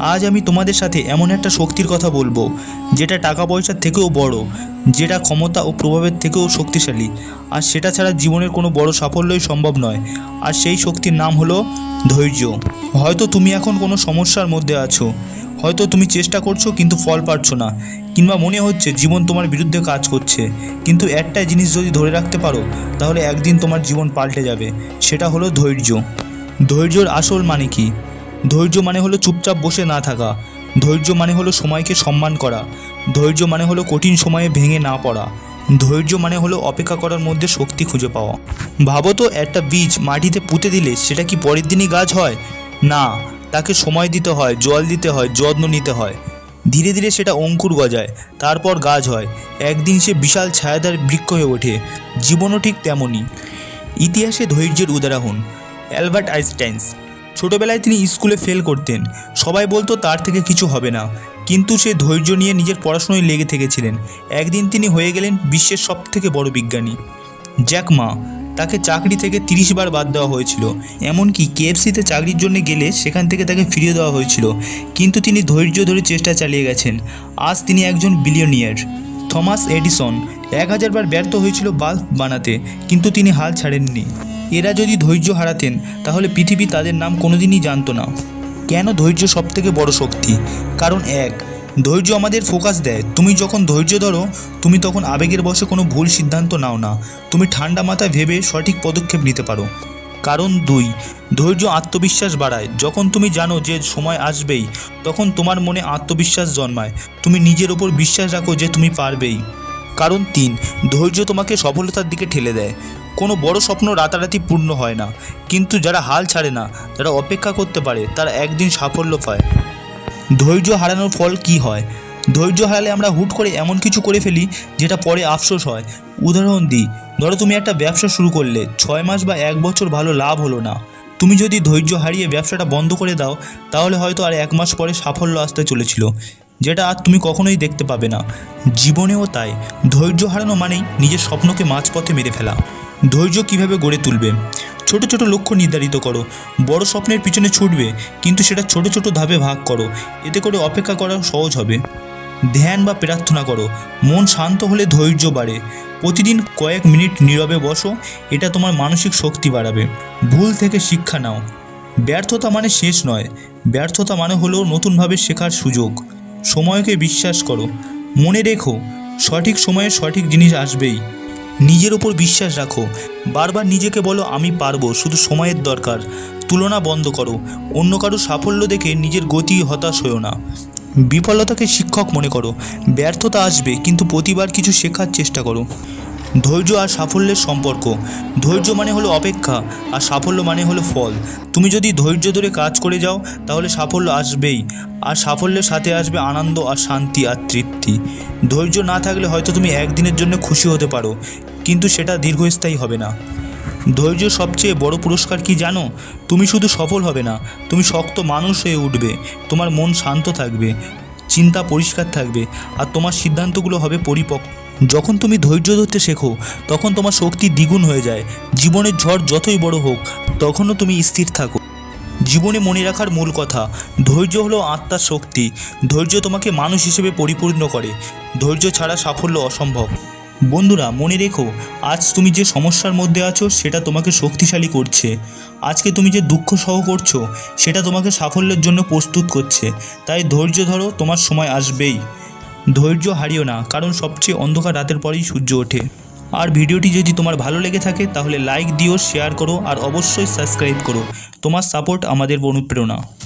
আজ আমি তোমাদের সাথে এমন একটা শক্তির কথা বলব, যেটা টাকা পয়সার থেকেও বড়, যেটা ক্ষমতা ও প্রভাবের থেকেও শক্তিশালী। আর সেটা ছাড়া জীবনের কোনো বড় সাফল্যই সম্ভব নয়। আর সেই শক্তির নাম হলো ধৈর্য। হয়তো তুমি এখন কোনো সমস্যার মধ্যে আছো, হয়তো তুমি চেষ্টা করছ কিন্তু ফল পাচ্ছ না, কিংবা মনে হচ্ছে জীবন তোমার বিরুদ্ধে কাজ করছে। কিন্তু একটাই জিনিস যদি ধরে রাখতে পারো, তাহলে একদিন তোমার জীবন পাল্টে যাবে, সেটা হলো ধৈর্য। ধৈর্যর আসল মানে কি? ধৈর্য মানে হলো চুপচাপ বসে না থাকা। ধৈর্য মানে হলো সময়কে সম্মান করা। ধৈর্য মানে হলো কঠিন সময়ে ভেঙে না পড়া। ধৈর্য মানে হলো অপেক্ষা করার মধ্যে শক্তি খুঁজে পাওয়া। ভাবো তো, একটা বীজ মাটিতে পুঁতে দিলে সেটা কি পরের দিনই গাছ হয়? না, তাকে সময় দিতে হয়, জল দিতে হয়, যত্ন নিতে হয়। ধীরে ধীরে সেটা অঙ্কুর গজায়, তারপর গাছ হয়। একদিন সে বিশাল ছায়াদার বৃক্ষ হয়ে ওঠে। জীবনও ঠিক তেমনই। ইতিহাসে ধৈর্যের উদাহরণ, অ্যালবার্ট আইনস্টাইন্স ছোটবেলায় তিনি স্কুলে ফেল করতেন। সবাই বলতো তার থেকে কিছু হবে না। কিন্তু সে ধৈর্য নিয়ে নিজের পড়াশোনায় লেগে থেকেছিলেন। একদিন তিনি হয়ে গেলেন বিশ্বের সব থেকে বড় বিজ্ঞানী। জ্যাক মা, তাকে চাকরি থেকে তিরিশ বার বাদ দেওয়া হয়েছিল। এমনকি কেএফসিতে চাকরির জন্য গেলে সেখান থেকে তাকে ফিরিয়ে দেওয়া হয়েছিল। কিন্তু তিনি ধৈর্য ধরে চেষ্টা চালিয়ে গেছেন। আজ তিনি একজন বিলিয়নিয়ার থমাস এডিসন, এক হাজার বার ব্যর্থ হয়েছিল বাল্ব বানাতে, কিন্তু তিনি হাল ছাড়েননি। এরা যদি ধৈর্য হারাতেন, তাহলে পৃথিবী তাদের নাম কোনোদিনই জানতো না। কেন ধৈর্য সবথেকে বড় শক্তি? কারণ এক, ধৈর্য আমাদের ফোকাস দেয়। তুমি যখন ধৈর্য ধরো, তুমি তখন আবেগের বশে কোনো ভুল সিদ্ধান্ত নাও না। তুমি ঠান্ডা মাথায় ভেবে সঠিক পদক্ষেপ নিতে পারো। কারণ দুই, ধৈর্য আত্মবিশ্বাস বাড়ায়। যখন তুমি জানো যে সময় আসবেই, তখন তোমার মনে আত্মবিশ্বাস জন্মায়। তুমি নিজের ওপর বিশ্বাস রাখো যে তুমি পারবেই। কারণ তিন, ধৈর্য তোমাকে সফলতার দিকে ঠেলে দেয়। কোনো বড় স্বপ্ন রাতারাতি পূর্ণ হয় না। কিন্তু যারা হাল ছাড়ে না, যারা অপেক্ষা করতে পারে, তারা একদিন সাফল্য পায়। ধৈর্য হারানোর ফল কি হয়? ধৈর্য হারালে আমরা হুট করে এমন কিছু করে ফেলি, যেটা পরে আফসোস হয়। উদাহরণ দিই, ধরো তুমি একটা ব্যবসা শুরু করলে, ছয় মাস বা এক বছর ভালো লাভ হলো না। তুমি যদি ধৈর্য হারিয়ে ব্যবসাটা বন্ধ করে দাও, তাহলে হয়তো আর এক মাস পরে সাফল্য আসতে চলেছিল, যেটা আর তুমি কখনোই দেখতে পাবে না। জীবনেও তাই, ধৈর্য হারানো মানেই নিজের স্বপ্নকে মাঝপথে মেরে ফেলা। ধৈর্য কীভাবে গড়ে তুলবে? ছোট ছোট লক্ষ্য নির্ধারিত করো। বড় স্বপ্নের পিছনে ছুটবে, কিন্তু সেটা ছোট ছোট ধাপে ভাগ করো। এতে করে অপেক্ষা করা সহজ হবে। ধ্যান বা প্রার্থনা করো। মন শান্ত হলে ধৈর্য বাড়ে। প্রতিদিন কয়েক মিনিট নীরবে বসো, এটা তোমার মানসিক শক্তি বাড়াবে। ভুল থেকে শিক্ষা নাও। ব্যর্থতা মানে শেষ নয়। ব্যর্থতা মানে হলো নতুনভাবে শেখার সুযোগ। সময়কে বিশ্বাস করো। মনে রেখো, সঠিক সময়ে সঠিক জিনিস আসবেই। নিজের ওপর বিশ্বাস রাখো। বারবার নিজেকে বলো, আমি পারব, শুধু সময়ের দরকার। তুলনা বন্ধ করো। অন্য কারও সাফল্য দেখে নিজের গতি হতাশ হয়েও না। বিফলতাকে শিক্ষক মনে করো। ব্যর্থতা আসবে, কিন্তু প্রতিবার কিছু শেখার চেষ্টা করো। ধৈর্য আর সাফল্যের সম্পর্ক। ধৈর্য মানে হলো অপেক্ষা, আর সাফল্য মানে হলো ফল। তুমি যদি ধৈর্য ধরে কাজ করে যাও, তাহলে সাফল্য আসবেই। আর সাফল্যের সাথে আসবে আনন্দ, আর শান্তি, আর তৃপ্তি। ধৈর্য না থাকলে হয়তো তুমি একদিনের জন্য খুশি হতে পারো। কিন্তু সেটা দীর্ঘস্থায়ী হবে না। ধৈর্য সবচেয়ে বড় পুরস্কার কি জানো? তুমি শুধু সফল হবে না, তুমি শক্ত মানুষ হয়ে উঠবে, তোমার মন শান্ত থাকবে, চিন্তা পরিষ্কার থাকবে, আর তোমার সিদ্ধান্তগুলো হবে পরিপক্ক। যখন তুমি ধৈর্য ধরতে শেখো, তখন তোমার শক্তি দ্বিগুণ হয়ে যায়। জীবনের ঝড় যতই বড় হোক, তখনও তুমি স্থির থাকো। জীবনে মনে রাখার মূল কথা, ধৈর্য হলো আত্মার শক্তি। ধৈর্য তোমাকে মানুষ হিসেবে পরিপূর্ণ করে। ধৈর্য ছাড়া সাফল্য অসম্ভব। বন্ধুরা, মনে রেখো, আজ তুমি যে সমস্যার মধ্যে আছো, সেটা তোমাকে শক্তিশালী করছে। আজকে তুমি যে দুঃখ সহ করছ, সেটা তোমাকে সাফল্যের জন্য প্রস্তুত করছে। তাই ধৈর্য ধরো, তোমার সময় আসবেই। ধৈর্য হারিও না, কারণ সবচেয়ে অন্ধকার রাতের পরেই সূর্য ওঠে। আর ভিডিওটি যদি তোমার ভালো লেগে থাকে, তাহলে লাইক দিও, শেয়ার করো, আর অবশ্যই সাবস্ক্রাইব করো। তোমার সাপোর্ট আমাদের অনুপ্রেরণা।